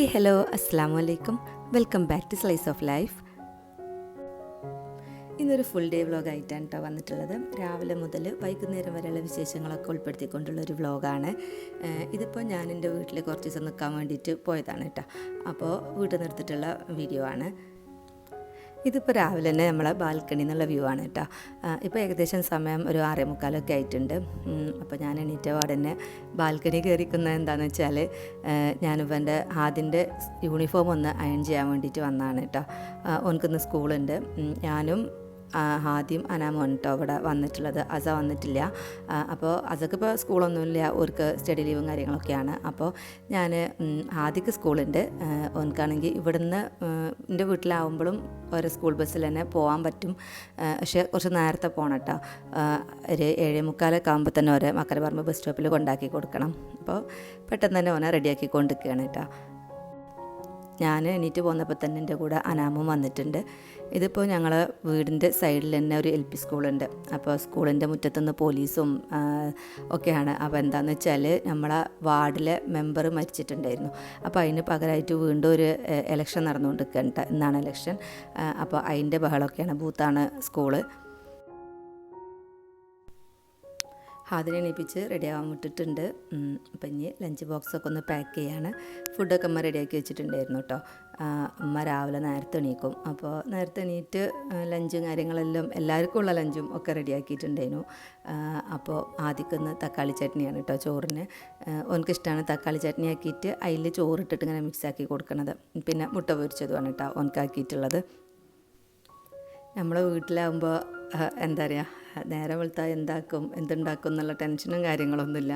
Hi hello അസ്സാം വലൈക്കും welcome back to slice of life ഇന്നൊരു ഫുൾ ഡേ വ്ളോഗായിട്ടാണ് കേട്ടോ വന്നിട്ടുള്ളത്. രാവിലെ മുതൽ വൈകുന്നേരം വരെയുള്ള വിശേഷങ്ങളൊക്കെ ഉൾപ്പെടുത്തിക്കൊണ്ടുള്ള ഒരു വ്ലോഗാണ് ഇതിപ്പോൾ ഞാൻ എന്റെ വീട്ടിൽ കുറച്ച് ദിവസം നിൽക്കാൻ വേണ്ടിയിട്ട് പോയതാണ് കേട്ടോ അപ്പോൾ വീട്ടിൽ നിർത്തിയിട്ടുള്ള വീഡിയോ ആണ്. ഇതിപ്പോൾ രാവിലെ തന്നെ നമ്മളെ ബാൽക്കണി എന്നുള്ള വ്യൂ ആണ് കേട്ടോ. ഇപ്പോൾ ഏകദേശം സമയം ഒരു ആറേ മുക്കാലൊക്കെ ആയിട്ടുണ്ട്. അപ്പോൾ ഞാൻ എണീറ്റ പാടെ തന്നെ ബാൽക്കണി കയറിക്കുന്നത് എന്താണെന്ന് വെച്ചാൽ ഞാനിപ്പോൾ എന്റെ ആദ്യന്റെ യൂണിഫോം ഒന്ന് അയൺ ചെയ്യാൻ വേണ്ടിയിട്ട് വന്നതാണ് കേട്ടോ. ഓനക്കൊന്ന് സ്കൂളുണ്ട് ഞാനും ആദ്യം അനാമോൻ കേട്ടോ ഇവിടെ വന്നിട്ടുള്ളത്. അസ വന്നിട്ടില്ല. അപ്പോൾ അസക്ക് ഇപ്പോൾ സ്കൂളൊന്നുമില്ല. ഓർക്ക് സ്റ്റഡി ലീവും കാര്യങ്ങളൊക്കെയാണ്. അപ്പോൾ ഞാൻ ആദ്യക്ക് സ്കൂളുണ്ട്. ഓനക്കാണെങ്കിൽ ഇവിടുന്ന് എന്റെ വീട്ടിലാവുമ്പോഴും ഒരു സ്കൂൾ ബസ്സിൽ തന്നെ പോകാൻ പറ്റും. പക്ഷേ കുറച്ച് നേരത്തെ പോകണം കേട്ടോ. ഒരു ഏഴേ മുക്കാലൊക്കെ ആകുമ്പോൾ തന്നെ ഓരോ മക്കരപറമ്പ് ബസ് സ്റ്റോപ്പിൽ കൊണ്ടാക്കി കൊടുക്കണം. അപ്പോൾ പെട്ടെന്ന് തന്നെ ഓനെ റെഡിയാക്കി കൊണ്ടിരിക്കുകയാണ് കേട്ടോ. ഞാൻ എണീറ്റ് പോന്നപ്പോൾ തന്നെ എന്റെ കൂടെ അനാമും വന്നിട്ടുണ്ട്. ഇതിപ്പോൾ ഞങ്ങൾ വീടിന്റെ സൈഡിൽ തന്നെ ഒരു എൽ പി സ്കൂളുണ്ട്. അപ്പോൾ സ്കൂളിന്റെ മുറ്റത്തുനിന്ന് പോലീസും ഒക്കെയാണ്. അപ്പോൾ എന്താണെന്ന് വെച്ചാൽ നമ്മളെ വാർഡിലെ മെമ്പർ മരിച്ചിട്ടുണ്ടായിരുന്നു. അപ്പോൾ അതിന് പകരമായിട്ട് വീണ്ടും ഒരു എലക്ഷൻ നടന്നുകൊണ്ടിരിക്കട്ടെ ഇന്നാണ് എലക്ഷൻ അപ്പോൾ അതിന്റെ ബഹളമൊക്കെയാണ് ബൂത്താണ് സ്കൂൾ. ഹാദിനെ എണീപ്പിച്ച് റെഡിയാവാൻ വിട്ടിട്ടുണ്ട്. അപ്പം ഇനി ലഞ്ച് ബോക്സൊക്കെ ഒന്ന് പാക്ക് ചെയ്യാണ്. ഫുഡൊക്കെ അമ്മ റെഡിയാക്കി വെച്ചിട്ടുണ്ടായിരുന്നു കേട്ടോ അമ്മ രാവിലെ നേരത്തെ എണീക്കും. അപ്പോൾ നേരത്തെ എണീറ്റ് ലഞ്ചും കാര്യങ്ങളെല്ലാം എല്ലാവർക്കും ഉള്ള ലഞ്ചും ഒക്കെ റെഡിയാക്കിയിട്ടുണ്ടായിരുന്നു. അപ്പോൾ ആദ്യക്കൊന്ന് തക്കാളി ചട്നിയാണ് കേട്ടോ ചോറിന്. ഓനക്ക് ഇഷ്ടമാണ് തക്കാളി ചട്നി ആക്കിയിട്ട് അതിൽ ചോറിട്ടിട്ട് ഇങ്ങനെ മിക്സ് ആക്കി കൊടുക്കണത്. പിന്നെ മുട്ട പൊരിച്ചതുമാണ് കേട്ടോ ഓനക്കാക്കിയിട്ടുള്ളത് നമ്മളെ വീട്ടിലാകുമ്പോൾ എന്താ പറയുക നേരെ വെളുത്താൽ എന്താക്കും എന്തുണ്ടാക്കും എന്നുള്ള ടെൻഷനും കാര്യങ്ങളൊന്നുമില്ല.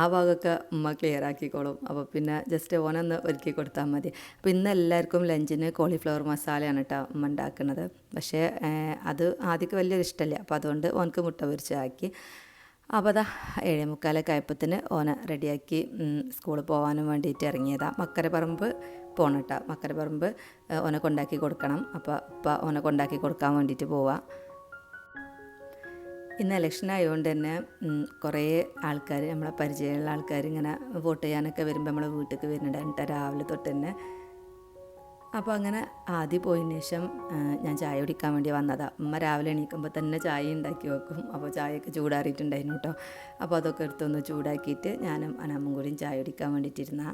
ആ ഭാഗമൊക്കെ ഉമ്മ ക്ലിയർ ആക്കിക്കോളും. അപ്പോൾ പിന്നെ ജസ്റ്റ് ഓനൊന്ന് ഒരുക്കി കൊടുത്താൽ മതി. അപ്പോൾ ഇന്ന് എല്ലാവർക്കും ലഞ്ചിന് കോളിഫ്ലവർ മസാലയാണ് കേട്ടോ ഉമ്മ ഉണ്ടാക്കുന്നത്. പക്ഷേ അത് ആദ്യമൊക്കെ വലിയൊരു ഇഷ്ടമല്ല. അപ്പോൾ അതുകൊണ്ട് ഓനക്ക് മുട്ട പൊരിച്ചാക്കി അപ്പോൾ അതാ ഏഴേ മുക്കാലൊക്കെ ആയപ്പത്തിന് ഓനെ റെഡിയാക്കി സ്കൂളിൽ പോകാനും വേണ്ടിയിട്ട് ഇറങ്ങിയതാണ് മക്കരപ്പറമ്പ് പോകണം കേട്ടോ മക്കരപ്പറമ്പ് ഓനെ കൊണ്ടാക്കി കൊടുക്കണം. അപ്പോൾ ഇപ്പം ഓനെ കൊണ്ടാക്കി കൊടുക്കാൻ വേണ്ടിയിട്ട് പോവാം. ഇന്ന് ഇലക്ഷൻ ആയതുകൊണ്ട് തന്നെ കുറേ ആൾക്കാർ നമ്മളെ പരിചയമുള്ള ആൾക്കാർ ഇങ്ങനെ വോട്ട് ചെയ്യാനൊക്കെ വരുമ്പോൾ നമ്മളെ വീട്ടിലേക്ക് വരുന്നുണ്ട്. രാവിലെ തൊട്ട് തന്നെ. അപ്പോൾ അങ്ങനെ ആദ്യം പോയതിന് ശേഷം ഞാൻ ചായ കുടിക്കാൻ വേണ്ടി വന്നതാണ് ഉമ്മ രാവിലെ എണീക്കുമ്പോൾ തന്നെ ചായ ഉണ്ടാക്കി വെക്കും. അപ്പോൾ ചായയൊക്കെ ചൂടാറിയിട്ടുണ്ടായിരുന്നു കേട്ടോ അപ്പോൾ അതൊക്കെ എടുത്തൊന്ന് ചൂടാക്കിയിട്ട് ഞാനും അനമ്മും കൂടിയും ചായ കുടിക്കാൻ വേണ്ടിയിട്ടിരുന്ന.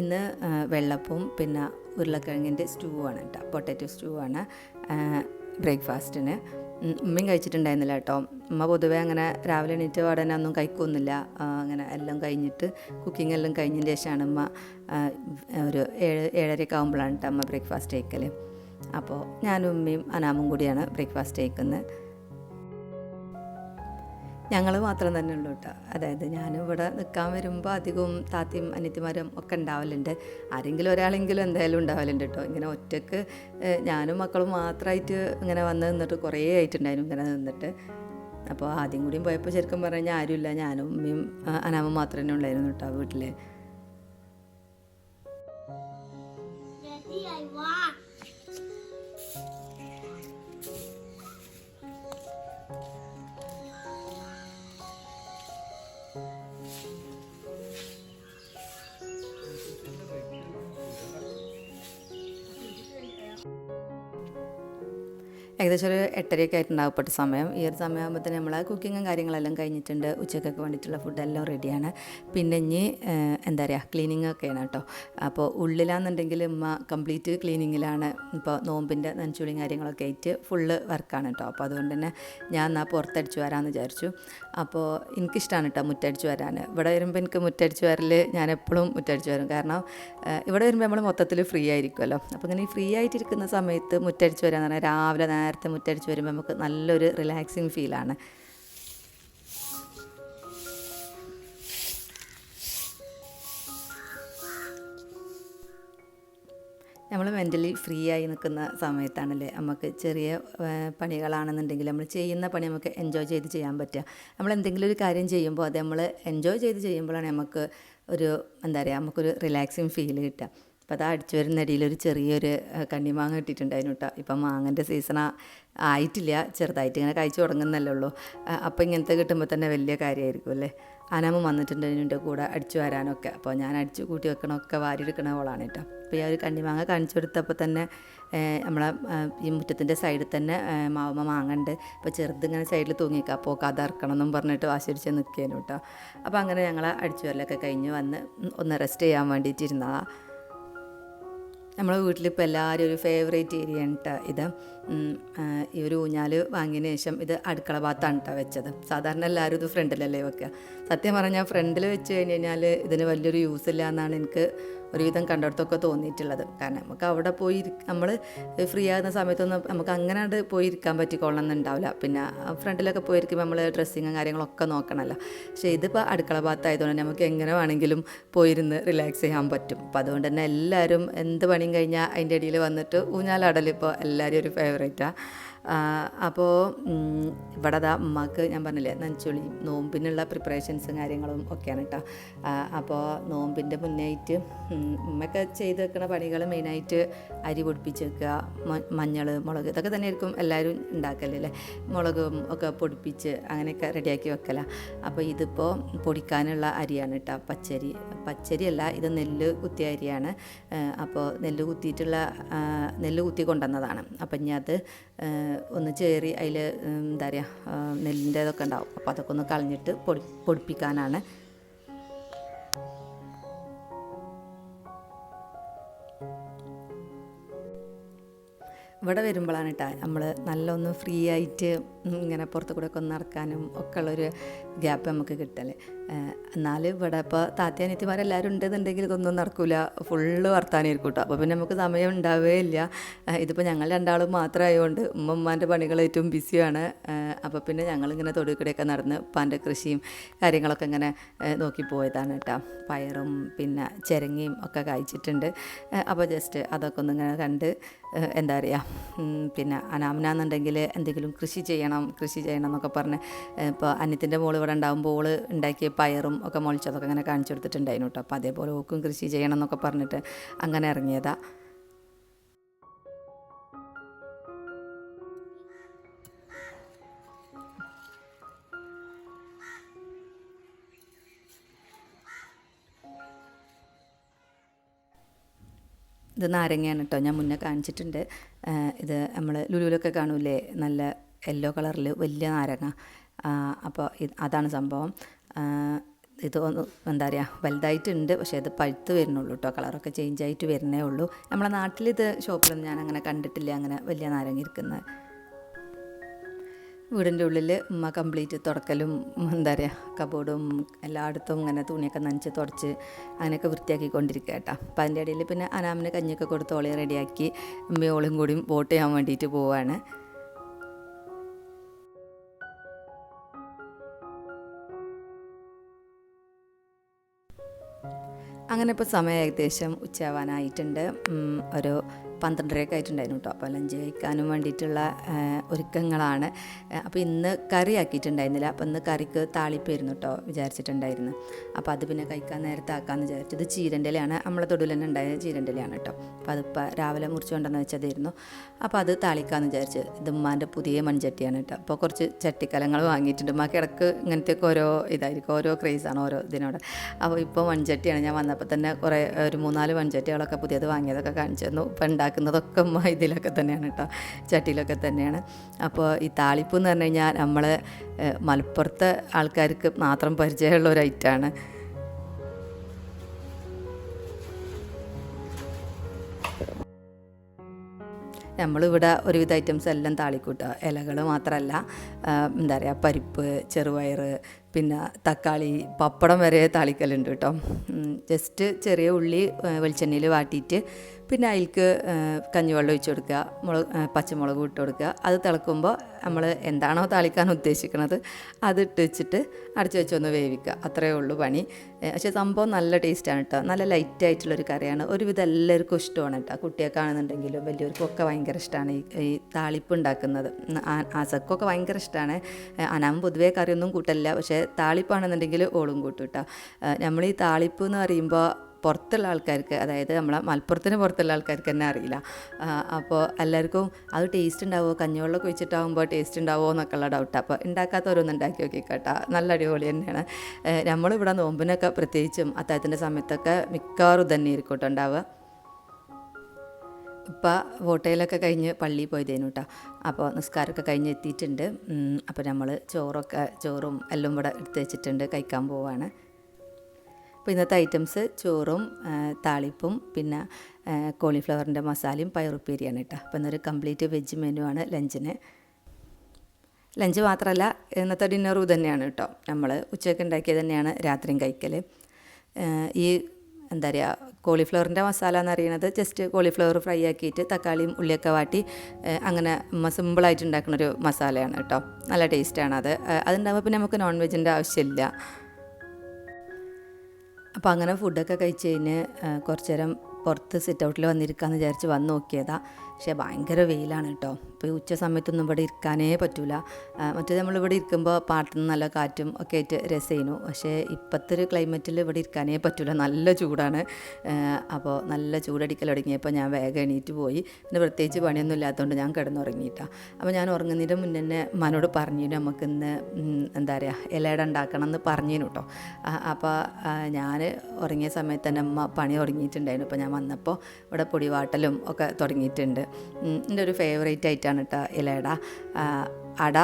ഇന്ന് വെള്ളപ്പവും പിന്നെ ഉരുളക്കിഴങ്ങിന്റെ സ്റ്റൂ ആണ് കേട്ടോ. പൊട്ടാറ്റോ സ്റ്റൂ ആണ് ബ്രേക്ക്ഫാസ്റ്റിന്. ഉമ്മയും കഴിച്ചിട്ടുണ്ടായിരുന്നില്ല കേട്ടോ. ഉമ്മ പൊതുവേ അങ്ങനെ രാവിലെ എണീറ്റ് ഉടനെ ഒന്നും കഴിക്കൊന്നുമില്ല. അങ്ങനെ എല്ലാം കഴിഞ്ഞിട്ട് കുക്കിംഗ് എല്ലാം കഴിഞ്ഞതിന് ശേഷമാണ് ഉമ്മ ഒരു ഏഴ് ഏഴരയൊക്കെ ആകുമ്പോഴാണ് കേട്ടോ അമ്മ ബ്രേക്ക്ഫാസ്റ്റ് കഴിക്കൽ അപ്പോൾ ഞാനും ഉമ്മയും അനാമും കൂടിയാണ് ബ്രേക്ക്ഫാസ്റ്റ് കഴിക്കുന്നത്. ഞങ്ങൾ മാത്രം തന്നെ ഉള്ളൂ കേട്ടോ. അതായത് ഞാനിവിടെ നിൽക്കാൻ വരുമ്പോൾ അധികവും താത്തയും അനിയത്തിമാരും ഒക്കെ ഉണ്ടാവലുണ്ട്. ആരെങ്കിലും ഒരാളെങ്കിലും എന്തായാലും ഉണ്ടാവലുണ്ട് കേട്ടോ. ഇങ്ങനെ ഒറ്റയ്ക്ക് ഞാനും മക്കളും മാത്രമായിട്ട് ഇങ്ങനെ വന്ന് നിന്നിട്ട് കുറേ ആയിട്ടുണ്ടായിരുന്നു ഇങ്ങനെ നിന്നിട്ട്. അപ്പോൾ ആദ്യം കൂടിയും പോയപ്പോൾ ശരിക്കും പറഞ്ഞു കഴിഞ്ഞാൽ ആരുമില്ല. ഞാനും ഉമ്മയും അനാമും മാത്രമേ ഉണ്ടായിരുന്നു കേട്ടോ വീട്ടിൽ ഏകദേശം ഒരു എട്ടരയൊക്കെ ആയിട്ടുണ്ടാവും ഇപ്പോഴത്തെ സമയം. ഈ ഒരു സമയമാകുമ്പോഴത്തേന് നമ്മൾ കുക്കിങ്ങും കാര്യങ്ങളെല്ലാം കഴിഞ്ഞിട്ടുണ്ട്. ഉച്ചക്കൊക്കെ വേണ്ടിയിട്ടുള്ള ഫുഡെല്ലാം റെഡിയാണ് പിന്നെ ഇനി എന്താ പറയുക ക്ലീനിങ് ഒക്കെയാണ് കേട്ടോ. അപ്പോൾ ഉള്ളിലാണെന്നുണ്ടെങ്കിൽ ഉമ്മ കംപ്ലീറ്റ് ക്ലീനിങ്ങിലാണ് ഇപ്പോൾ നോമ്പിന്റെ നനച്ചുളിയും കാര്യങ്ങളൊക്കെ ആയിട്ട് ഫുള്ള് വർക്കാണ് കേട്ടോ. അപ്പോൾ അതുകൊണ്ട് തന്നെ ഞാൻ എന്നാൽ പുറത്തടിച്ച് വരാമെന്ന് വിചാരിച്ചു. അപ്പോൾ എനിക്കിഷ്ടമാണ് കേട്ടോ മുറ്റടിച്ച് വരാൻ. ഇവിടെ വരുമ്പോൾ എനിക്ക് മുറ്റടിച്ച് വരൽ ഞാൻ എപ്പോഴും മുറ്റടിച്ച് വരും. കാരണം ഇവിടെ വരുമ്പോൾ നമ്മൾ മൊത്തത്തിൽ ഫ്രീ ആയിരിക്കുമല്ലോ അപ്പോൾ ഇങ്ങനെ ഫ്രീ ആയിട്ടിരിക്കുന്ന സമയത്ത് മുറ്റടിച്ച് വരാമെന്ന് പറഞ്ഞാൽ രാവിലെ നേരത്തെ മുറ്റടിച്ച് വരുമ്പോൾ നമുക്ക് നല്ലൊരു റിലാക്സിങ് ഫീലാണ് നമ്മൾ മെന്റലി ഫ്രീ ആയി നിൽക്കുന്ന സമയത്താണല്ലേ നമുക്ക് ചെറിയ പണികളാണെന്നുണ്ടെങ്കിൽ നമ്മൾ ചെയ്യുന്ന പണി നമുക്ക് എൻജോയ് ചെയ്ത് ചെയ്യാൻ പറ്റുക. നമ്മൾ എന്തെങ്കിലും ഒരു കാര്യം ചെയ്യുമ്പോൾ അത് നമ്മൾ എൻജോയ് ചെയ്ത് ചെയ്യുമ്പോഴാണ് നമുക്ക് ഒരു എന്താ പറയുക നമുക്കൊരു റിലാക്സിങ് ഫീൽ കിട്ടുക. അപ്പോൾ അത് അടിച്ചു വരുന്നിടയിൽ ഒരു ചെറിയൊരു കണ്ണിമാങ്ങ ഇട്ടിട്ടുണ്ടായിരുന്നു കേട്ടോ. ഇപ്പം മാങ്ങന്റെ സീസൺ ആയിട്ടില്ല. ചെറുതായിട്ട് ഇങ്ങനെ കഴിച്ചു തുടങ്ങുന്നല്ലേ ഉള്ളൂ. അപ്പോൾ ഇങ്ങനത്തെ കിട്ടുമ്പോൾ തന്നെ വലിയ കാര്യമായിരിക്കും അല്ലേ? അനാമ വന്നിട്ടുണ്ട് എന്റെ കൂടെ അടിച്ചു വരാനൊക്കെ. അപ്പോൾ ഞാൻ അടിച്ചു കൂട്ടി വെക്കണമൊക്കെ വാരിയെടുക്കണ ഓളാണ് കേട്ടോ. അപ്പോൾ ഈ ഒരു കണ്ണിമാങ്ങ കാണിച്ചു കൊടുത്തപ്പോൾ തന്നെ നമ്മളെ ഈ മുറ്റത്തിന്റെ സൈഡിൽ തന്നെ മാവമ്മ മാങ്ങണ്ട് അപ്പോൾ ചെറുതിങ്ങനെ സൈഡിൽ തൂങ്ങിക്കുക അപ്പോൾ അത് ഇറക്കണം എന്നും പറഞ്ഞിട്ട് വാശിടിച്ച് നിൽക്കുകയാണ് കേട്ടോ. അപ്പോൾ അങ്ങനെ ഞങ്ങൾ അടിച്ചു വരലൊക്കെ കഴിഞ്ഞ് വന്ന് ഒന്ന് റെസ്റ്റ് ചെയ്യാൻ വേണ്ടിയിട്ടിരുന്നതാണ് നമ്മളെ വീട്ടിലിപ്പോൾ എല്ലാവരും ഒരു ഫേവറേറ്റ് ഏരിയ ആണ് ഇത്. ഈ ഒരു ഊഞ്ഞാൽ വാങ്ങിയതിന് ശേഷം ഇത് അടുക്കള ഭാഗത്താണ് കേട്ടോ വെച്ചത്. സാധാരണ എല്ലാവരും ഇത് ഫ്രണ്ടിലല്ലേ വെക്കുക സത്യം പറഞ്ഞാൽ ഫ്രണ്ടിൽ വെച്ച് കഴിഞ്ഞ് കഴിഞ്ഞാൽ ഇതിന് വലിയൊരു യൂസ് ഇല്ല എന്നാണ് എനിക്ക് ഒരുവിധം കണ്ടിടത്തൊക്കെ തോന്നിയിട്ടുള്ളത്. കാരണം നമുക്ക് അവിടെ പോയി നമ്മൾ ഫ്രീ ആകുന്ന സമയത്തൊന്നും നമുക്ക് അങ്ങനെ പോയി ഇരിക്കാൻ പറ്റിക്കൊള്ളണം എന്നുണ്ടാവില്ല. പിന്നെ ഫ്രണ്ടിലൊക്കെ പോയിരിക്കുമ്പോൾ നമ്മൾ ഡ്രസ്സിങ്ങും കാര്യങ്ങളൊക്കെ നോക്കണമല്ലോ പക്ഷേ ഇതിപ്പോൾ അടുക്കള ഭാഗത്തായതുകൊണ്ട് നമുക്ക് എങ്ങനെ വേണമെങ്കിലും പോയിരുന്ന് റിലാക്സ് ചെയ്യാൻ പറ്റും. അപ്പോൾ അതുകൊണ്ട് തന്നെ എല്ലാവരും എന്ത് പണിയും കഴിഞ്ഞാൽ അതിന്റെ ഇടയിൽ വന്നിട്ട് ഊഞ്ഞാലാടൽ ഇപ്പോൾ എല്ലാവരും ഒരു ಫೇವ್ರೇಟ അപ്പോൾ ഇവിടെ അതാ ഉമ്മക്ക് ഞാൻ പറഞ്ഞില്ലേ നനച്ചുളി നോമ്പിനുള്ള പ്രിപ്പറേഷൻസും കാര്യങ്ങളും ഒക്കെയാണ് കേട്ടോ അപ്പോൾ നോമ്പിന്റെ മുന്നായിട്ട് ഉമ്മയൊക്കെ ചെയ്ത് വെക്കുന്ന പണികൾ മെയിനായിട്ട് അരി പൊടിപ്പിച്ച് വെക്കുക മഞ്ഞൾ മുളക് ഇതൊക്കെ തന്നെയായിരിക്കും എല്ലാവരും ഉണ്ടാക്കലല്ലേ മുളകും ഒക്കെ പൊടിപ്പിച്ച് അങ്ങനെയൊക്കെ റെഡിയാക്കി വെക്കല. അപ്പോൾ ഇതിപ്പോൾ പൊടിക്കാനുള്ള അരിയാണ് കേട്ടോ പച്ചരി. പച്ചരിയല്ല ഇത് നെല്ല് കുത്തിയ അരിയാണ്. അപ്പോൾ നെല്ല് കുത്തിയിട്ടുള്ള നെല്ല് കുത്തി കൊണ്ടുവന്നതാണ്. അപ്പം ഇനി അത് ഒന്ന് ചേറി അതിൽ എന്താ പറയുക നെല്ലിന്റെതൊക്കെ ഉണ്ടാവും. അപ്പോൾ അതൊക്കെ ഒന്ന് കളഞ്ഞിട്ട് പൊടി പൊടിപ്പിക്കാനാണ്. ഇവിടെ വരുമ്പോഴാണ് കേട്ടോ നമ്മൾ നല്ലൊന്ന് ഫ്രീ ആയിട്ട് ഇങ്ങനെ പുറത്ത് കൂടെ ഒക്കെ നടക്കാനും ഒക്കെ ഉള്ളൊരു ഗ്യാപ്പ് നമുക്ക് കിട്ടൽ. എന്നാൽ ഇവിടെ ഇപ്പോൾ താത്യാനിത്യമാരെല്ലാവരും ഉണ്ടെന്നുണ്ടെങ്കിൽ ഇതൊന്നും നടക്കില്ല ഫുള്ള് വർത്താനായിരിക്കും കേട്ടോ. അപ്പോൾ പിന്നെ നമുക്ക് സമയം ഉണ്ടാവേ ഇല്ല ഇതിപ്പോൾ ഞങ്ങൾ രണ്ടാളും മാത്രമായതുകൊണ്ട് ഉമ്മമ്മാന്റെ പണികൾ ഏറ്റവും ബിസിയാണ് അപ്പോൾ പിന്നെ ഞങ്ങളിങ്ങനെ തൊടുക്കിടെയൊക്കെ നടന്ന് പാന്റെ കൃഷിയും കാര്യങ്ങളൊക്കെ ഇങ്ങനെ നോക്കി പോയതാണ് കേട്ടോ. പയറും പിന്നെ ചിരങ്ങയും ഒക്കെ കായ്ച്ചിട്ടുണ്ട്. അപ്പോൾ ജസ്റ്റ് അതൊക്കെ ഒന്നിങ്ങനെ കണ്ട് ഏഹ് എന്താ പറയുക പിന്നെ അനാമനാന്നുണ്ടെങ്കിൽ എന്തെങ്കിലും കൃഷി ചെയ്യണം കൃഷി ചെയ്യണം എന്നൊക്കെ പറഞ്ഞ് ഇപ്പോൾ അന്യത്തിന്റെ മോൾ ഇവിടെ ഉണ്ടാകുമ്പോൾ ഉണ്ടാക്കിയ പയറും ഒക്കെ മുളിച്ചതൊക്കെ അങ്ങനെ കാണിച്ചു കൊടുത്തിട്ടുണ്ടായിരുന്നു കേട്ടോ. അപ്പോൾ അതേപോലെ ഓക്കും കൃഷി ചെയ്യണം എന്നൊക്കെ പറഞ്ഞിട്ട് അങ്ങനെ ഇറങ്ങിയതാ. ഇത് നാരങ്ങയാണ് കേട്ടോ. ഞാൻ മുന്നേ കാണിച്ചിട്ടുണ്ട്. ഇത് നമ്മൾ ലുലുലൊക്കെ കാണൂലേ നല്ല യെല്ലോ കളറിൽ വലിയ നാരങ്ങ. അപ്പോൾ അതാണ് സംഭവം. ഇത് എന്താ പറയുക വലുതായിട്ടുണ്ട് പക്ഷേ അത് പഴുത്ത് വരുന്നുള്ളൂ കേട്ടോ കളറൊക്കെ ചേഞ്ച് ആയിട്ട് വരുന്നേ ഉള്ളൂ. നമ്മളെ നാട്ടിലിത് ഷോപ്പിലൊന്നും ഞാൻ അങ്ങനെ കണ്ടിട്ടില്ല അങ്ങനെ വലിയ നാരങ്ങ ഇരിക്കുന്നത് വീടിന്റെ ഉള്ളിൽ ഉമ്മ കംപ്ലീറ്റ് തുടക്കലും എന്താ പറയുക കബോർഡും എല്ലായിടത്തും ഇങ്ങനെ തുണിയൊക്കെ നനച്ച് തുടച്ച് അങ്ങനെയൊക്കെ വൃത്തിയാക്കിക്കൊണ്ടിരിക്കുക കേട്ടോ അപ്പോൾ അതിന്റെ ഇടയിൽ പിന്നെ അനാമിന് കഞ്ഞിയൊക്കെ കൊടുത്ത് ഓളെ റെഡിയാക്കി ഉമ്മയോളും കൂടിയും വോട്ട് ചെയ്യാൻ വേണ്ടിയിട്ട് പോവാണ്. അങ്ങനെ ഇപ്പോൾ സമയം ഏകദേശം ഉച്ചയാവാനായിട്ടുണ്ട്. ഒരു പന്ത്രണ്ടരയൊക്കെ ആയിട്ടുണ്ടായിരുന്നു കേട്ടോ. അപ്പോൾ ലഞ്ച് കഴിക്കാനും വേണ്ടിയിട്ടുള്ള ഒരുക്കങ്ങളാണ്. അപ്പോൾ ഇന്ന് കറി ആക്കിയിട്ടുണ്ടായിരുന്നില്ല. അപ്പോൾ ഇന്ന് കറിക്ക് താളിപ്പായിരുന്നു കേട്ടോ വിചാരിച്ചിട്ടുണ്ടായിരുന്നു അപ്പോൾ അത് പിന്നെ കഴിക്കാൻ നേരത്തെ ആക്കാമെന്ന് വിചാരിച്ചു. ഇത് ചീരന്റെ ഇലയാണ് നമ്മളെ തൊടുവിൽ തന്നെ ഉണ്ടായ ചീരന്റെ കേട്ടോ. അപ്പോൾ അതിപ്പോൾ രാവിലെ മുറിച്ച് കൊണ്ടെന്ന് വെച്ചതായിരുന്നു. അപ്പോൾ അത് താളിക്കാമെന്ന് വിചാരിച്ച് ഇത് ഉമ്മാന്റെ പുതിയ മൺചട്ടിയാണ് കേട്ടോ. അപ്പോൾ കുറച്ച് ചട്ടിക്കലങ്ങൾ വാങ്ങിയിട്ടുണ്ട്. ഉമ്മാക്ക് ഇടയ്ക്ക് ഇങ്ങനത്തെയൊക്കെ ഓരോ ഇതായിരിക്കും. ഓരോ ക്രേസാണ് ഓരോ ഇതിനോട്. അപ്പോൾ ഇപ്പോൾ മൺചട്ടിയാണ്. ഞാൻ വന്നപ്പോൾ തന്നെ കുറേ ഒരു മൂന്നാൽ മൺചട്ടികളൊക്കെ പുതിയത് വാങ്ങിയതൊക്കെ കാണിച്ചു തന്നു. ഇപ്പോൾ ഉണ്ടാക്കുന്നതൊക്കെ അമ്മ ഇതിലൊക്കെ തന്നെയാണ് കേട്ടോ. ചട്ടിയിലൊക്കെ തന്നെയാണ്. അപ്പോൾ ഈ താളിപ്പ് എന്ന് പറഞ്ഞു കഴിഞ്ഞാൽ നമ്മളെ മലപ്പുറത്തെ ആൾക്കാർക്ക് മാത്രം പരിചയമുള്ള ഒരു ഐറ്റമാണ് നമ്മളിവിടെ ഒരുവിധ ഐറ്റംസ് എല്ലാം താളിക്കൂട്ടുക ഇലകൾ മാത്രമല്ല എന്താ പറയുക പരിപ്പ് ചെറുപയർ പിന്നെ തക്കാളി പപ്പടം വരെ താളിക്കലുണ്ട് കേട്ടോ. ജസ്റ്റ് ചെറിയ ഉള്ളി വെളിച്ചെണ്ണയിൽ വാട്ടിയിട്ട് പിന്നെ അതിൽക്ക് കഞ്ഞിവെള്ളം ഒഴിച്ചു കൊടുക്കുക മുളക് പച്ചമുളക് ഇട്ട് കൊടുക്കുക. അത് തിളക്കുമ്പോൾ നമ്മൾ എന്താണോ താളിക്കാൻ ഉദ്ദേശിക്കുന്നത് അത് ഇട്ട് വെച്ചിട്ട് അടച്ചു വെച്ചൊന്ന് വേവിക്കുക. അത്രയേ ഉള്ളൂ പണി. പക്ഷേ സംഭവം നല്ല ടേസ്റ്റാണ് കേട്ടോ നല്ല ലൈറ്റ് ആയിട്ടുള്ളൊരു കറിയാണ്. ഒരുവിധം എല്ലാവർക്കും ഇഷ്ടമാണ് കേട്ടോ കുട്ടിയൊക്കെയാണെന്നുണ്ടെങ്കിലും വലിയവർക്കും ഒക്കെ ഭയങ്കര ഇഷ്ടമാണ് ഈ താളിപ്പ് ഉണ്ടാക്കുന്നത്. ആസക്കൊക്കെ ഭയങ്കര ഇഷ്ടമാണ് അനാമ പൊതുവേ കറിയൊന്നും കൂട്ടല്ല പക്ഷേ താളിപ്പാണെന്നുണ്ടെങ്കിൽ ഓളും കൂട്ടും കേട്ടോ നമ്മൾ ഈ താളിപ്പ് എന്ന് പറയുമ്പോൾ പുറത്തുള്ള ആൾക്കാർക്ക് അതായത് നമ്മളെ മലപ്പുറത്തിന് പുറത്തുള്ള ആൾക്കാർക്ക് തന്നെ അറിയില്ല. അപ്പോൾ എല്ലാവർക്കും അത് ടേസ്റ്റ് ഉണ്ടാവുമോ കഞ്ഞിവെള്ളമൊക്കെ ഒഴിച്ചിട്ടാവുമ്പോൾ ടേസ്റ്റ് ഉണ്ടാവുമോ എന്നൊക്കെ ഉള്ള ഡൗട്ട് അപ്പോൾ ഉണ്ടാക്കാത്തവരൊന്നും ഉണ്ടാക്കി നോക്കി കേട്ടോ നല്ല അടിപൊളി തന്നെയാണ്. നമ്മളിവിടെ നോമ്പിനൊക്കെ പ്രത്യേകിച്ചും അത്താഴത്തിന്റെ സമയത്തൊക്കെ മിക്കവാറും തന്നെ ആയിരിക്കും ഉണ്ടാവുക ഇപ്പം ഹോട്ടലൊക്കെ കഴിഞ്ഞ് പള്ളിയിൽ പോയതേനു കേട്ടോ അപ്പോൾ നിസ്കാരമൊക്കെ കഴിഞ്ഞ് എത്തിയിട്ടുണ്ട്. അപ്പോൾ നമ്മൾ ചോറൊക്കെ ചോറും എല്ലാം ഇവിടെ എടുത്ത് വെച്ചിട്ടുണ്ട്. കഴിക്കാൻ പോവാണ്. അപ്പോൾ ഇന്നത്തെ ഐറ്റംസ് ചോറും താളിപ്പും പിന്നെ കോളിഫ്ലവറിന്റെ മസാലയും പയറുപ്പേരിയാണ് കേട്ടോ. അപ്പോൾ ഇന്നൊരു കംപ്ലീറ്റ് വെജ് മെനു ആണ് ലഞ്ചിന്. ലഞ്ച് മാത്രമല്ല ഇന്നത്തെ ഡിന്നറും തന്നെയാണ് കേട്ടോ. നമ്മൾ ഉച്ചയ്ക്ക് ഉണ്ടാക്കിയത് തന്നെയാണ് രാത്രിയും കഴിക്കൽ ഈ എന്താ പറയുക കോളിഫ്ലവറിന്റെ മസാല എന്ന് പറയുന്നത് ജസ്റ്റ് കോളിഫ്ലവർ ഫ്രൈ ആക്കിയിട്ട് തക്കാളിയും ഉള്ളിയൊക്കെ വാട്ടി അങ്ങനെ സിമ്പിളായിട്ട് ഉണ്ടാക്കുന്നൊരു മസാലയാണ് കേട്ടോ. നല്ല ടേസ്റ്റാണ് അത്. അതുണ്ടാകുമ്പോൾ പിന്നെ നമുക്ക് നോൺ വെജിന്റെ ആവശ്യമില്ല. അപ്പോൾ അങ്ങനെ ഫുഡൊക്കെ കഴിച്ച് കഴിഞ്ഞ് കുറച്ചു നേരം പുറത്ത് സിറ്റ് ഔട്ടിൽ വന്നിരിക്കാമെന്ന് വിചാരിച്ച് വന്ന് നോക്കിയതാണ് പക്ഷേ ഭയങ്കര വെയിലാണ് കേട്ടോ ഇപ്പോൾ ഈ ഉച്ച സമയത്തൊന്നും ഇവിടെ ഇരിക്കാനേ പറ്റൂല. മറ്റേ മറ്റേത് നമ്മളിവിടെ ഇരിക്കുമ്പോൾ നിന്ന് നല്ല കാറ്റും ഒക്കെ ആയിട്ട് രസമായിരുന്നു പക്ഷേ ഇപ്പോഴത്തെ ഒരു ക്ലൈമറ്റിൽ ഇവിടെ ഇരിക്കാനേ പറ്റൂല. നല്ല ചൂടാണ്. അപ്പോൾ നല്ല ചൂടടിക്കൽ തുടങ്ങിയപ്പോൾ ഞാൻ വേഗം എണീറ്റ് പോയി. പിന്നെ പ്രത്യേകിച്ച് പണിയൊന്നും ഇല്ലാത്തതുകൊണ്ട് ഞാൻ കിടന്നുറങ്ങിയിട്ടാണ് അപ്പോൾ ഞാൻ ഉറങ്ങുന്നതിന് മുന്നേ തന്നെ മനോട് പറഞ്ഞു നമുക്ക് ഇന്ന് എന്താ പറയുക ഇലയട ഉണ്ടാക്കണം എന്ന് പറഞ്ഞു കേട്ടോ അപ്പോൾ ഞാൻ ഉറങ്ങിയ സമയത്ത് തന്നെ അമ്മ പണി തുടങ്ങിയിട്ടുണ്ടായിരുന്നു. അപ്പോൾ ഞാൻ വന്നപ്പോൾ ഇവിടെ പൊടിവാട്ടലും ഒക്കെ തുടങ്ങിയിട്ടുണ്ട്. എന്റെ ഒരു ഫേവറേറ്റ് ആയിട്ടാണ് കേട്ടോ ഇലയുടെ. അട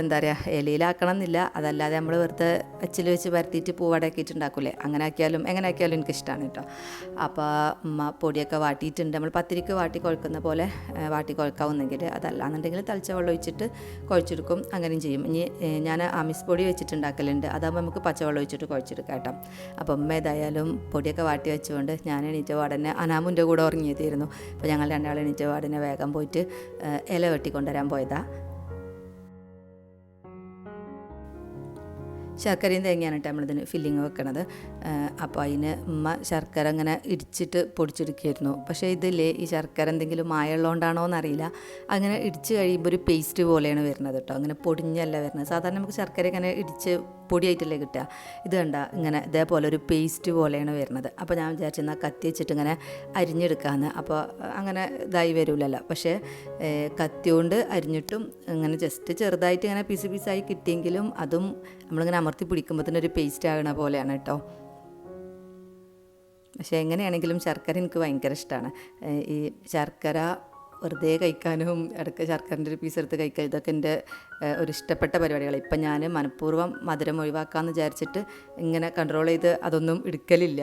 എന്താ പറയുക ഇലയിലാക്കണം എന്നില്ല അതല്ലാതെ നമ്മൾ വെറുതെ അച്ചിൽ വെച്ച് പരത്തിയിട്ട് പൂവടക്കിയിട്ട് ഉണ്ടാക്കൂലേ? അങ്ങനെ ആക്കിയാലും എങ്ങനെ ആക്കിയാലും എനിക്കിഷ്ടമാണ് കേട്ടോ അപ്പോൾ ഉമ്മ പൊടിയൊക്കെ വാട്ടിയിട്ടുണ്ട്. നമ്മൾ പത്തിരിക്ക് വാട്ടി കുഴക്കുന്ന പോലെ വാട്ടി കുഴക്കാവുന്നെങ്കിൽ അതല്ലാന്നുണ്ടെങ്കിൽ തളിച്ച വെള്ളം ഒഴിച്ചിട്ട് കുഴച്ചെടുക്കും. അങ്ങനെയും ചെയ്യും. ഇനി ഞാൻ അമിസ് പൊടി വെച്ചിട്ടുണ്ടാക്കലുണ്ട്. അതാകുമ്പോൾ നമുക്ക് പച്ചവെള്ളം ഒഴിച്ചിട്ട് കുഴച്ചെടുക്കാം കേട്ടോ. അപ്പോൾ ഉമ്മ ഏതായാലും പൊടിയൊക്കെ വാട്ടി വെച്ചുകൊണ്ട് ഞാൻ എണീറ്റ പാടനെ അനാമുന്റെ കൂടെ ഉറങ്ങിയതായിരുന്നു. അപ്പോൾ ഞങ്ങൾ രണ്ടാൾ എണീറ്റ പാടനെ വേഗം പോയിട്ട് ഇല വെട്ടിക്കൊണ്ടുവരാൻ പോയതാണ് ശർക്കരയും തേങ്ങയാണ് കേട്ടോ നമ്മളിതിന് ഫില്ലിങ് വെക്കണത്. അപ്പോൾ അതിന് ഉമ്മ ശർക്കര അങ്ങനെ ഇടിച്ചിട്ട് പൊടിച്ചെടുക്കുകയായിരുന്നു പക്ഷേ ഇതില്ലേ ഈ ശർക്കര എന്തെങ്കിലും മായുള്ളതുകൊണ്ടാണോ എന്നറിയില്ല. അങ്ങനെ ഇടിച്ച് കഴിയുമ്പോൾ ഒരു പേസ്റ്റ് പോലെയാണ് വരുന്നത് കേട്ടോ. അങ്ങനെ പൊടിഞ്ഞല്ല വരുന്നത്. സാധാരണ നമുക്ക് ശർക്കര ഇങ്ങനെ ഇടിച്ച് പൊടിയായിട്ടല്ലേ കിട്ടുക. ഇത് കണ്ട ഇങ്ങനെ ഇതേപോലെ ഒരു പേസ്റ്റ് പോലെയാണ് വരുന്നത്. അപ്പോൾ ഞാൻ വിചാരിച്ചു വിചാരിച്ചെന്നാൽ കത്തി വെച്ചിട്ട് ഇങ്ങനെ അരിഞ്ഞെടുക്കാമെന്ന് അപ്പോൾ അങ്ങനെ ഇതായി വരില്ലല്ലോ പക്ഷേ കത്തി കൊണ്ട് അരിഞ്ഞിട്ടും ഇങ്ങനെ ജസ്റ്റ് ചെറുതായിട്ട് ഇങ്ങനെ പീസ് പീസായി കിട്ടിയെങ്കിലും അതും നമ്മളിങ്ങനെ അമർത്തി പിടിക്കുമ്പോൾ തന്നെ ഒരു പേസ്റ്റ് ആകണ പോലെയാണ് കേട്ടോ പക്ഷേ എങ്ങനെയാണെങ്കിലും ശർക്കര എനിക്ക് ഭയങ്കര ഇഷ്ടമാണ് ഈ ശർക്കര വെറുതെ കഴിക്കാനും ഇടയ്ക്ക് ശർക്കരന്റെ ഒരു പീസ് എടുത്ത് കഴിക്കുക ഇതൊക്കെ എന്റെ ഒരു ഇഷ്ടപ്പെട്ട പരിപാടികൾ ഇപ്പം ഞാൻ മനഃപൂർവം മധുരം ഒഴിവാക്കാമെന്ന് വിചാരിച്ചിട്ട് ഇങ്ങനെ കൺട്രോൾ ചെയ്ത് അതൊന്നും എടുക്കലില്ല.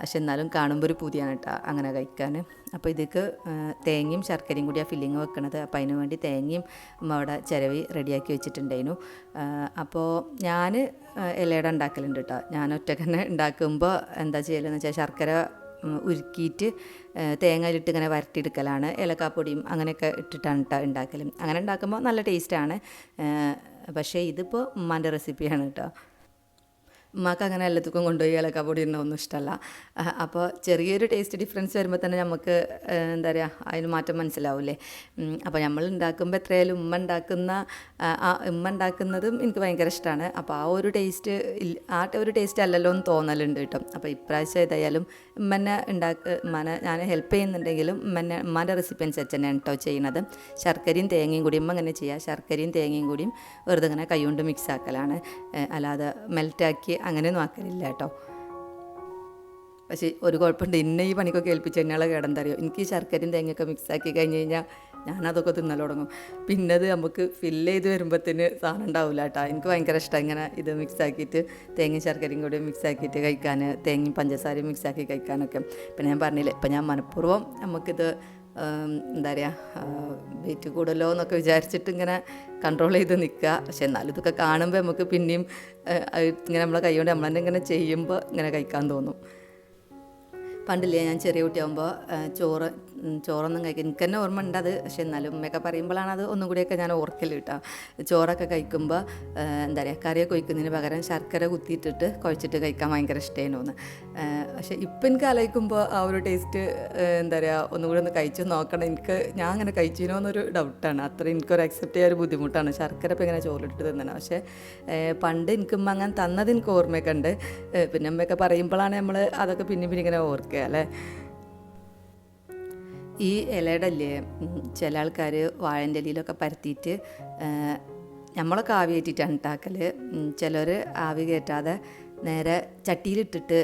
പക്ഷെ എന്നാലും കാണുമ്പോൾ ഒരു പുതിയാണ് കേട്ടോ അങ്ങനെ കഴിക്കാൻ. അപ്പോൾ ഇതിക്ക് തേങ്ങയും ശർക്കരയും കൂടി ആ ഫില്ലിങ് വെക്കണത്. അപ്പോൾ അതിന് വേണ്ടി തേങ്ങയും അവിടെ ചിരവി റെഡിയാക്കി വെച്ചിട്ടുണ്ടായിരുന്നു. അപ്പോൾ ഞാൻ ഇലയുടെ ഉണ്ടാക്കലുണ്ട് കേട്ടോ. ഞാൻ ഒറ്റക്കന്നെ ഉണ്ടാക്കുമ്പോൾ എന്താ ചെയ്യലെന്ന് വെച്ചാൽ ശർക്കര ഉരുക്കിയിട്ട് തേങ്ങയിലിട്ട് ഇങ്ങനെ വരട്ടിയെടുക്കലാണ്. ഏലക്കാപ്പൊടിയും അങ്ങനെയൊക്കെ ഇട്ടിട്ടാണ് കേട്ടോ ഉണ്ടാക്കൽ അങ്ങനെ ഉണ്ടാക്കുമ്പോൾ നല്ല ടേസ്റ്റാണ് പക്ഷേ ഇതിപ്പോൾ ഉമ്മാന്റെ റെസിപ്പിയാണ് കേട്ടോ ഉമ്മാക്ക് അങ്ങനെ എല്ലാത്തുക്കും കൊണ്ടുപോയി ഏലക്ക പൊടി ഒന്നും ഇഷ്ടമല്ല അപ്പോൾ ചെറിയൊരു ടേസ്റ്റ് ഡിഫറൻസ് വരുമ്പോൾ തന്നെ നമുക്ക് എന്താ പറയുക അതിന് മാറ്റം മനസ്സിലാവില്ലേ? അപ്പോൾ നമ്മൾ ഉണ്ടാക്കുമ്പോൾ എത്രയായാലും ഉമ്മ ഉണ്ടാക്കുന്ന ആ, ഉമ്മ ഉണ്ടാക്കുന്നതും എനിക്ക് ഭയങ്കര ഇഷ്ടമാണ് അപ്പോൾ ആ ഒരു ടേസ്റ്റ് ആ ഒരു ടേസ്റ്റ് അല്ലല്ലോ എന്ന് തോന്നലുണ്ട് കേട്ടോ. അപ്പോൾ ഇപ്രാവശ്യം ഏതായാലും ഉമ്മനെ ഉണ്ടാക്ക ഉമ്മനെ ഞാൻ ഹെൽപ്പ് ചെയ്യുന്നുണ്ടെങ്കിലും ഉമ്മനെ ഉമ്മാന്റെ റെസിപ്പി അനുസരിച്ച് തന്നെയാണ് കേട്ടോ ചെയ്യുന്നത് ശർക്കരയും തേങ്ങയും കൂടി ഉമ്മ അങ്ങനെ ചെയ്യുക ശർക്കരയും തേങ്ങയും കൂടിയും വെറുതെ ഇങ്ങനെ കൈ കൊണ്ട് മിക്സ് ആക്കലാണ്. അല്ലാതെ മെൽറ്റാക്കി അങ്ങനെയൊന്നും ആക്കലില്ല കേട്ടോ. പക്ഷേ ഒരു കുഴപ്പമുണ്ട്. എന്നെ ഈ പണിക്കൊക്കെ ഏൽപ്പിച്ച് തന്നെയുള്ള കേടെന്തറിയോ എനിക്ക് ഈ ശർക്കരയും തേങ്ങയൊക്കെ മിക്സ് ആക്കി കഴിഞ്ഞ് കഴിഞ്ഞാൽ ഞാനതൊക്കെ തിന്നൽ തുടങ്ങും. പിന്നെ അത് നമുക്ക് ഫില്ല് ചെയ്ത് വരുമ്പോഴത്തേന് സാധനം ഉണ്ടാവില്ല കേട്ടോ. എനിക്ക് ഭയങ്കര ഇഷ്ടം ഇങ്ങനെ ഇത് മിക്സ് ആക്കിയിട്ട് തേങ്ങയും ശർക്കരയും കൂടി മിക്സ് ആക്കിയിട്ട് കഴിക്കാൻ തേങ്ങയും പഞ്ചസാരയും മിക്സ് ആക്കി കഴിക്കാനൊക്കെ. പിന്നെ ഞാൻ പറഞ്ഞില്ല ഇപ്പം ഞാൻ മനഃപൂർവം നമുക്കിത് എന്താ പറയുക വെയിറ്റ് കൂടലോ എന്നൊക്കെ വിചാരിച്ചിട്ട് ഇങ്ങനെ കൺട്രോൾ ചെയ്ത് നിൽക്കുക പക്ഷെ എന്നാലും ഇതൊക്കെ കാണുമ്പോൾ നമുക്ക് പിന്നെയും ഇങ്ങനെ നമ്മളെ കൈ കൊണ്ട് നമ്മൾ തന്നെ ഇങ്ങനെ ചെയ്യുമ്പോൾ ഇങ്ങനെ കഴിക്കാൻ തോന്നും. പണ്ടില്ലേ ഞാൻ ചെറിയ കുട്ടിയാകുമ്പോൾ ചോറ് ചോറൊന്നും കഴിക്കും എനിക്ക് തന്നെ ഓർമ്മ ഉണ്ട് അത്. പക്ഷെ എന്നാലും ഉമ്മയൊക്കെ പറയുമ്പോഴാണ് അത് ഒന്നും കൂടിയൊക്കെ ഞാൻ ഓർക്കൽ കേട്ടോ. ചോറൊക്കെ കഴിക്കുമ്പോൾ എന്താ പറയുക കറിയൊക്കെ ഒഴിക്കുന്നതിന് പകരം ശർക്കര കുത്തിയിട്ടിട്ട് കുഴച്ചിട്ട് കഴിക്കാൻ ഭയങ്കര ഇഷ്ടമായിരുന്നു പക്ഷെ ഇപ്പം എനിക്ക് ആലോചിക്കുമ്പോൾ ആ ഒരു ടേസ്റ്റ് എന്താ പറയുക ഒന്നും കൂടി ഒന്ന് കഴിച്ചു നോക്കണം. എനിക്ക് ഞാൻ അങ്ങനെ കഴിച്ചിനോ എന്നൊരു ഡൗട്ടാണ്. അത്ര എനിക്കൊരു അക്സെപ്റ്റ് ചെയ്യാൻ ഒരു ബുദ്ധിമുട്ടാണ് ശർക്കര ഇപ്പം ഇങ്ങനെ ചോറിലിട്ട് തിന്നണം പക്ഷേ പണ്ട് എനിക്ക് ഉമ്മ അങ്ങനെ തന്നത് എനിക്ക് ഓർമ്മയൊക്കെ ഉണ്ട്. പിന്നെ അമ്മയൊക്കെ പറയുമ്പോഴാണ് നമ്മൾ അതൊക്കെ പിന്നെ പിന്നെ ഇങ്ങനെ ഓർക്കുക അല്ലേ? ഈ ഇലയുടെ അല്ലേ ചില ആൾക്കാർ വാഴന്റെ ഇലയിലൊക്കെ പരത്തിയിട്ട് നമ്മളൊക്കെ ആവി കയറ്റിയിട്ടാണ് ഉണ്ടാക്കൽ ചിലർ ആവി കയറ്റാതെ നേരെ ചട്ടിയിലിട്ടിട്ട്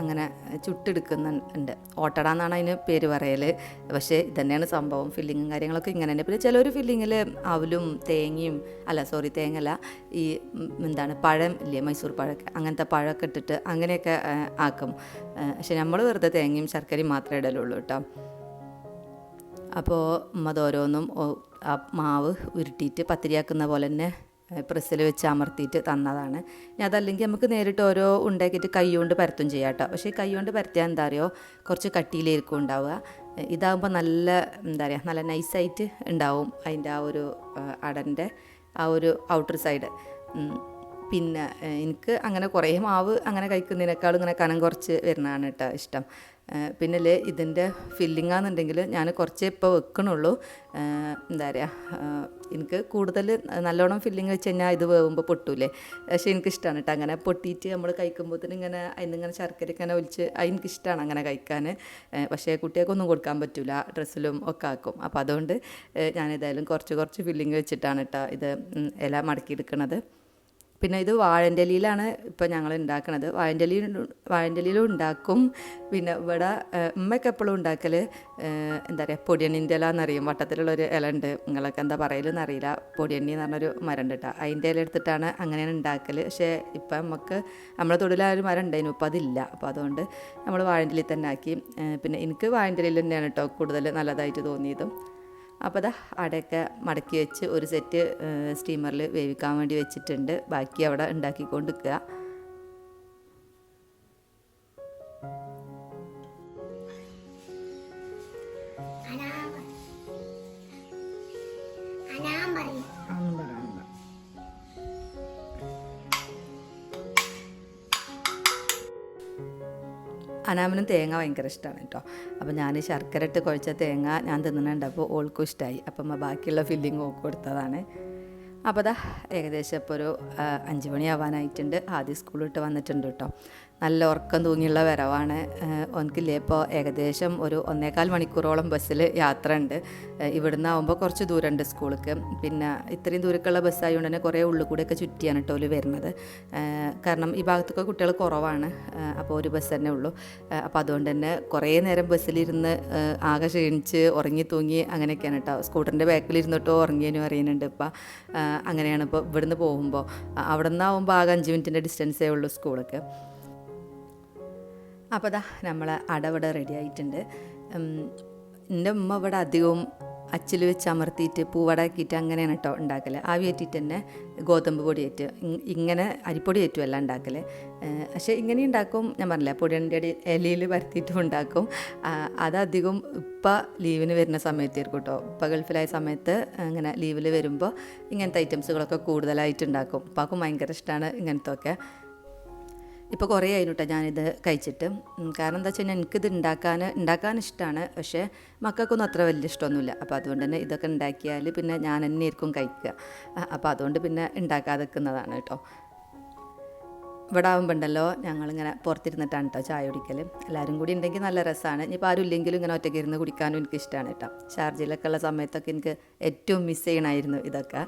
അങ്ങനെ ചുട്ടെടുക്കുന്നുണ്ട്. ഓട്ടട എന്നാണ് അതിന് പേര് പറയൽ പക്ഷേ ഇതന്നെയാണ് സംഭവം. ഫില്ലിങ്ങും കാര്യങ്ങളൊക്കെ ഇങ്ങനെ തന്നെ പിന്നെ ചിലർ ഫില്ലിങ്ങിൽ അവലും തേങ്ങയും അല്ല സോറി തേങ്ങല്ല ഈ എന്താണ് പഴം ഇല്ലേ മൈസൂർ പഴമൊക്കെ അങ്ങനത്തെ പഴമൊക്കെ ഇട്ടിട്ട് അങ്ങനെയൊക്കെ ആക്കും. പക്ഷെ നമ്മൾ വെറുതെ തേങ്ങയും ശർക്കരയും മാത്രമേ ഇടലുള്ളൂ കേട്ടോ. അപ്പോൾ അതോരോന്നും മാവ് ഉരുട്ടിയിട്ട് പത്തിരിയാക്കുന്ന പോലെ തന്നെ പ്രസ്സിൽ വെച്ച് അമർത്തിയിട്ട് തന്നതാണ്. ഇനി അതല്ലെങ്കിൽ നമുക്ക് നേരിട്ട് ഓരോ ഉണ്ടാക്കിയിട്ട് കൈ കൊണ്ട് പരത്തും ചെയ്യാം കേട്ടോ. പക്ഷേ കൈ കൊണ്ട് പരത്തിയാൽ എന്താ അറിയോ? കുറച്ച് കട്ടിയിലായിരിക്കും ഉണ്ടാവുക. ഇതാകുമ്പോൾ നല്ല എന്താ പറയുക നല്ല നൈസായിട്ട് ഉണ്ടാവും അതിന്റെ ആ ഒരു അടന്റെ ആ ഒരു ഔട്ടർ സൈഡ്. പിന്നെ എനിക്ക് അങ്ങനെ കുറേ മാവ് അങ്ങനെ കഴിക്കുന്നതിനേക്കാളും ഇങ്ങനെ കനം കുറച്ച് വരുന്നതാണ് കേട്ടോ ഇഷ്ടം. പിന്നെ അല്ലേ ഇതിന്റെ ഫില്ലിംഗ് ആണെന്നുണ്ടെങ്കിൽ ഞാൻ കുറച്ചേ ഇപ്പോൾ വെക്കണുള്ളൂ. എന്താ പറയുക എനിക്ക് കൂടുതൽ നല്ലോണം ഫില്ലിങ് വെച്ച് കഴിഞ്ഞാൽ ഇത് വേവുമ്പോൾ പൊട്ടൂലേ. പക്ഷേ എനിക്കിഷ്ടമാണ് കേട്ടോ അങ്ങനെ പൊട്ടിയിട്ട് നമ്മൾ കഴിക്കുമ്പോഴത്തേനും ഇങ്ങനെ അതിനിങ്ങനെ ശർക്കര ഇങ്ങനെ ഒലിച്ച് എനിക്കിഷ്ടമാണ് അങ്ങനെ കഴിക്കാൻ പക്ഷേ കുട്ടികൾക്കൊന്നും കൊടുക്കാൻ പറ്റില്ല ഡ്രസ്സിലും ഒക്കെ ആക്കും. അപ്പോൾ അതുകൊണ്ട് ഞാനേതായാലും കുറച്ച് കുറച്ച് ഫില്ലിങ് വെച്ചിട്ടാണ് കേട്ടോ ഇത് ഇല മടക്കിയെടുക്കണത്. പിന്നെ ഇത് വാഴന്റലിയിലാണ് ഇപ്പം ഞങ്ങൾ ഉണ്ടാക്കുന്നത് വാഴന്റലി വാഴന്റലിയിലും ഉണ്ടാക്കും. പിന്നെ ഇവിടെ ഉമ്മയ്ക്ക് എപ്പോഴും ഉണ്ടാക്കൽ എന്താ പറയുക പൊടിയണ്ണിന്റെ ഇല എന്നറിയും വട്ടത്തിലുള്ളൊരു ഇല ഉണ്ട് നിങ്ങളൊക്കെ എന്താ പറയലെന്ന് അറിയില്ല. പൊടിയണ്ണി എന്ന് പറഞ്ഞൊരു മരം ഉണ്ട് കേട്ടോ. അതിന്റെ ഇല എടുത്തിട്ടാണ് അങ്ങനെയാണ് ഉണ്ടാക്കൽ പക്ഷേ ഇപ്പം നമുക്ക് നമ്മളെ തൊടിലൊരു മരം ഉണ്ടായിരുന്നു ഇപ്പോൾ അതില്ല. അപ്പോൾ അതുകൊണ്ട് നമ്മൾ വാഴന്റെ തന്നെ ആക്കി. പിന്നെ എനിക്ക് വാഴന്റലിയിൽ തന്നെയാണ് കേട്ടോ കൂടുതൽ നല്ലതായിട്ട് തോന്നിയതും. അപ്പോൾ അത് അടയൊക്കെ മടക്കി വെച്ച് ഒരു സെറ്റ് സ്റ്റീമറിൽ വേവിക്കാൻ വേണ്ടി വെച്ചിട്ടുണ്ട്. ബാക്കി അവിടെ ഉണ്ടാക്കിക്കൊണ്ട് നിൽക്കുക അനാമറി അനാമനും തേങ്ങ ഭയങ്കര ഇഷ്ടമാണ് കേട്ടോ. അപ്പോൾ ഞാൻ ശർക്കര ഇട്ട് കുഴച്ച തേങ്ങ ഞാൻ തിന്നുന്നുണ്ട് അപ്പോൾ ഓൾക്കും ഇഷ്ടമായി അപ്പം ബാക്കിയുള്ള ഫില്ലിങ് ഓക്ക് കൊടുത്തതാണ്. അപ്പോൾ ദാ ഏകദേശം ഇപ്പോൾ ഒരു അഞ്ച് മണിയാവാനായിട്ടുണ്ട്. ആദ്യം സ്കൂളിട്ട് വന്നിട്ടുണ്ട് കേട്ടോ. നല്ല ഉറക്കം തൂങ്ങിയുള്ള വരവാണ്. ഒനക്കില്ലേ ഇപ്പോൾ ഏകദേശം ഒരു ഒന്നേകാൽ മണിക്കൂറോളം ബസ്സിൽ യാത്ര ഉണ്ട് ഇവിടുന്ന് ആകുമ്പോൾ കുറച്ച് ദൂരമുണ്ട് സ്കൂളിലേക്ക് പിന്നെ ഇത്രയും ദൂരക്കുള്ള ബസ്സായതുകൊണ്ട് തന്നെ കുറേ ഉള്ളിൽ കൂടെയൊക്കെ ചുറ്റിയാണ് കേട്ടോ ഒരു വരുന്നത്. കാരണം ഈ ഭാഗത്തൊക്കെ കുട്ടികൾ കുറവാണ്. അപ്പോൾ ഒരു ബസ് തന്നെ ഉള്ളൂ. അപ്പോൾ അതുകൊണ്ട് തന്നെ കുറേ നേരം ബസ്സിലിരുന്ന് ആകെ ക്ഷീണിച്ച് ഉറങ്ങി തൂങ്ങി അങ്ങനെയൊക്കെയാണ് കേട്ടോ സ്കൂട്ടറിന്റെ ബാക്കിലിരുന്നിട്ടോ ഉറങ്ങിയതിനും അറിയുന്നുണ്ട് ഇപ്പം. അങ്ങനെയാണ് ഇപ്പോൾ ഇവിടുന്ന് പോകുമ്പോൾ അവിടെ നിന്നാവുമ്പോൾ ആകെ അഞ്ച് മിനിറ്റിന്റെ ഡിസ്റ്റൻസേ ഉള്ളൂ സ്കൂൾക്ക്. അപ്പോൾ അതാ നമ്മൾ അടവിടെ റെഡി ആയിട്ടുണ്ട് എന്റെ ഉമ്മ ഇവിടെ അധികവും അച്ചിൽ വെച്ച് അമർത്തിയിട്ട് പൂവടക്കിയിട്ട് അങ്ങനെയാണ് കേട്ടോ ഉണ്ടാക്കൽ ആവി തന്നെ ഗോതമ്പ് പൊടി ഏറ്റ് ഇങ്ങനെ അരിപ്പൊടി ഏറ്റുമല്ല ഉണ്ടാക്കൽ പക്ഷേ ഇങ്ങനെ ഉണ്ടാക്കും ഞാൻ പറഞ്ഞില്ല പൊടിയന്റെ ഇലയിൽ പരത്തിയിട്ടും ഉണ്ടാക്കും. അതധികം ഇപ്പം ലീവിന് വരുന്ന സമയത്തായിരിക്കും കേട്ടോ ഇപ്പം ഗൾഫിലായ സമയത്ത് ഇങ്ങനെ ലീവിൽ വരുമ്പോൾ ഇങ്ങനത്തെ ഐറ്റംസുകളൊക്കെ കൂടുതലായിട്ട് ഉണ്ടാക്കും. ഉപ്പാക്കും ഭയങ്കര ഇഷ്ടമാണ് ഇങ്ങനത്തെ ഒക്കെ ഇപ്പോൾ കുറേ ആയിരുന്നു കേട്ടോ ഞാനിത് കഴിച്ചിട്ട്. കാരണം എന്താ വെച്ച് കഴിഞ്ഞാൽ എനിക്കിത് ഉണ്ടാക്കാൻ ഉണ്ടാക്കാൻ ഇഷ്ടമാണ് പക്ഷേ മക്കൾക്കൊന്നും അത്ര വലിയ ഇഷ്ടമൊന്നുമില്ല. അപ്പോൾ അതുകൊണ്ട് തന്നെ ഇതൊക്കെ ഉണ്ടാക്കിയാൽ പിന്നെ ഞാൻ തന്നെ ആയിരിക്കും കഴിക്കുക. അപ്പോൾ അതുകൊണ്ട് പിന്നെ ഉണ്ടാക്കാതെ നിൽക്കുന്നതാണ് കേട്ടോ ഇവിടെ ആകുമ്പോൾ ഉണ്ടല്ലോ ഞങ്ങളിങ്ങനെ പുറത്തിരുന്നിട്ടാണ് കേട്ടോ ചായ കുടിക്കൽ എല്ലാവരും കൂടി ഉണ്ടെങ്കിൽ നല്ല രസമാണ് ഇനിയിപ്പോൾ ആരും ഇല്ലെങ്കിലും ഇങ്ങനെ ഒറ്റയ്ക്ക് ഇരുന്ന് കുടിക്കാനും എനിക്ക് ഇഷ്ടമാണ് കേട്ടോ ഷാർജയിലൊക്കെ ഉള്ള സമയത്തൊക്കെ എനിക്ക് ഏറ്റവും മിസ് ചെയ്യണമായിരുന്നു ഇതൊക്കെ.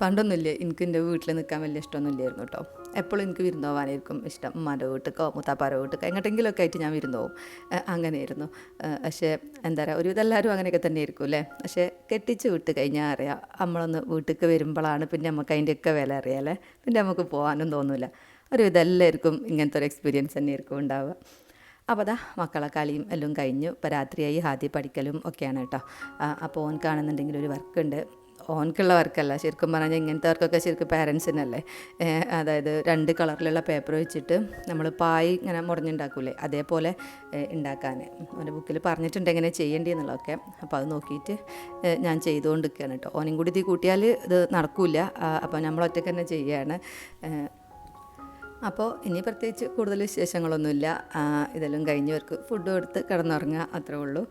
പണ്ടൊന്നുമില്ല എനിക്ക് എന്റെ വീട്ടിൽ നിൽക്കാൻ വലിയ ഇഷ്ടമൊന്നുമില്ലായിരുന്നു കേട്ടോ എപ്പോഴും എനിക്ക് വിരുന്ന് പോകാനായിരിക്കും ഇഷ്ടം. ഉമ്മാന്റെ വീട്ടിലേക്കോ മുത്താപ്പാരോ വീട്ടിലേക്കോ എങ്ങോട്ടെങ്കിലുമൊക്കെ ആയിട്ട് ഞാൻ വിരുന്ന് പോകും അങ്ങനെയായിരുന്നു. പക്ഷേ എന്താ പറയുക ഒരുവിധം എല്ലാവരും അങ്ങനെയൊക്കെ തന്നെ ആയിരിക്കും അല്ലേ? പക്ഷേ കെട്ടിച്ച് വിട്ട് കഴിഞ്ഞാൽ അറിയാം നമ്മളൊന്ന് വീട്ടിലേക്ക് വരുമ്പോഴാണ് പിന്നെ നമുക്ക് അതിന്റെയൊക്കെ വില അറിയാലേ പിന്നെ നമുക്ക് പോകാനും തോന്നില്ല ഒരുവിധം എല്ലാവർക്കും ഇങ്ങനത്തെ ഒരു എക്സ്പീരിയൻസ് തന്നെയായിരിക്കും ഉണ്ടാവുക. അപ്പോൾ അതാ മക്കളെ കളിയും എല്ലാം കഴിഞ്ഞു. ഇപ്പോൾ രാത്രിയായി ഹാദി പഠിക്കലും ഒക്കെയാണ് കേട്ടോ. അപ്പോൾ ഓൻ കാണുന്നുണ്ടെങ്കിൽ ഒരു വർക്കുണ്ട് ഓൻക്കുള്ള വർക്കല്ല ശരിക്കും പറഞ്ഞാൽ ഇങ്ങനത്തെ വർക്കൊക്കെ ശരിക്കും പാരൻസിനല്ലേ. അതായത് രണ്ട് കളറിലുള്ള പേപ്പർ വെച്ചിട്ട് നമ്മൾ പായ് ഇങ്ങനെ മുടഞ്ഞുണ്ടാക്കൂലേ അതേപോലെ ഉണ്ടാക്കാൻ ഓന്റെ ബുക്കിൽ പറഞ്ഞിട്ടുണ്ട് എങ്ങനെ ചെയ്യേണ്ടി എന്നുള്ളതൊക്കെ അപ്പോൾ അത് നോക്കിയിട്ട് ഞാൻ ചെയ്തുകൊണ്ടിരിക്കുകയാണ് കേട്ടോ. ഓനും കൂടി ഇത് കൂട്ടിയാൽ ഇത് നടക്കില്ല അപ്പോൾ നമ്മൾ ഒറ്റയ്ക്ക് തന്നെ ചെയ്യുകയാണ് അപ്പോൾ ഇനി പ്രത്യേകിച്ച് കൂടുതൽ വിശേഷങ്ങളൊന്നുമില്ല. ഇതെല്ലാം കഴിഞ്ഞവർക്ക് ഫുഡ് കൊടുത്ത് കിടന്നുറങ്ങുക അത്രേ ഉള്ളൂ.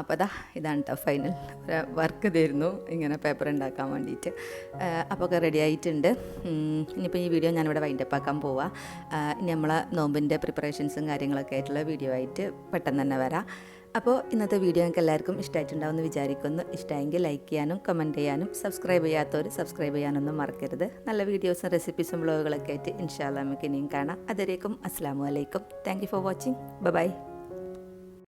അപ്പോൾ അതാ ഇതാണ് കേട്ടോ ഫൈനൽ വർക്ക് തരുന്നു ഇങ്ങനെ പേപ്പർ ഉണ്ടാക്കാൻ വേണ്ടിയിട്ട്. അപ്പോൾ ഒക്കെ റെഡി ആയിട്ടുണ്ട്. ഇനിയിപ്പോൾ ഈ വീഡിയോ ഞാനിവിടെ വൈൻഡപ്പ് ആക്കാൻ പോവാം. ഇനി നമ്മളെ നോമ്പിന്റെ പ്രിപ്പറേഷൻസും കാര്യങ്ങളൊക്കെ ആയിട്ടുള്ള വീഡിയോ ആയിട്ട് പെട്ടെന്ന് തന്നെ വരാം. അപ്പോൾ ഇന്നത്തെ വീഡിയോ നിങ്ങൾക്ക് എല്ലാവർക്കും ഇഷ്ടമായിട്ടുണ്ടാവുമെന്ന് വിചാരിക്കുന്നു. ഇഷ്ടമെങ്കിൽ ലൈക്ക് ചെയ്യാനും കമന്റ് ചെയ്യാനും സബ്സ്ക്രൈബ് ചെയ്യാത്തവർ സബ്സ്ക്രൈബ് ചെയ്യാനൊന്നും മറക്കരുത്. നല്ല വീഡിയോസും റെസിപ്പീസും ബ്ലോഗുകളൊക്കെ ആയിട്ട് ഇൻഷാല്ല നമുക്ക് ഇനിയും കാണാം. അതുവരേക്കും അസ്സാം വലൈക്കും താങ്ക് ഫോർ വാച്ചിങ് ബൈ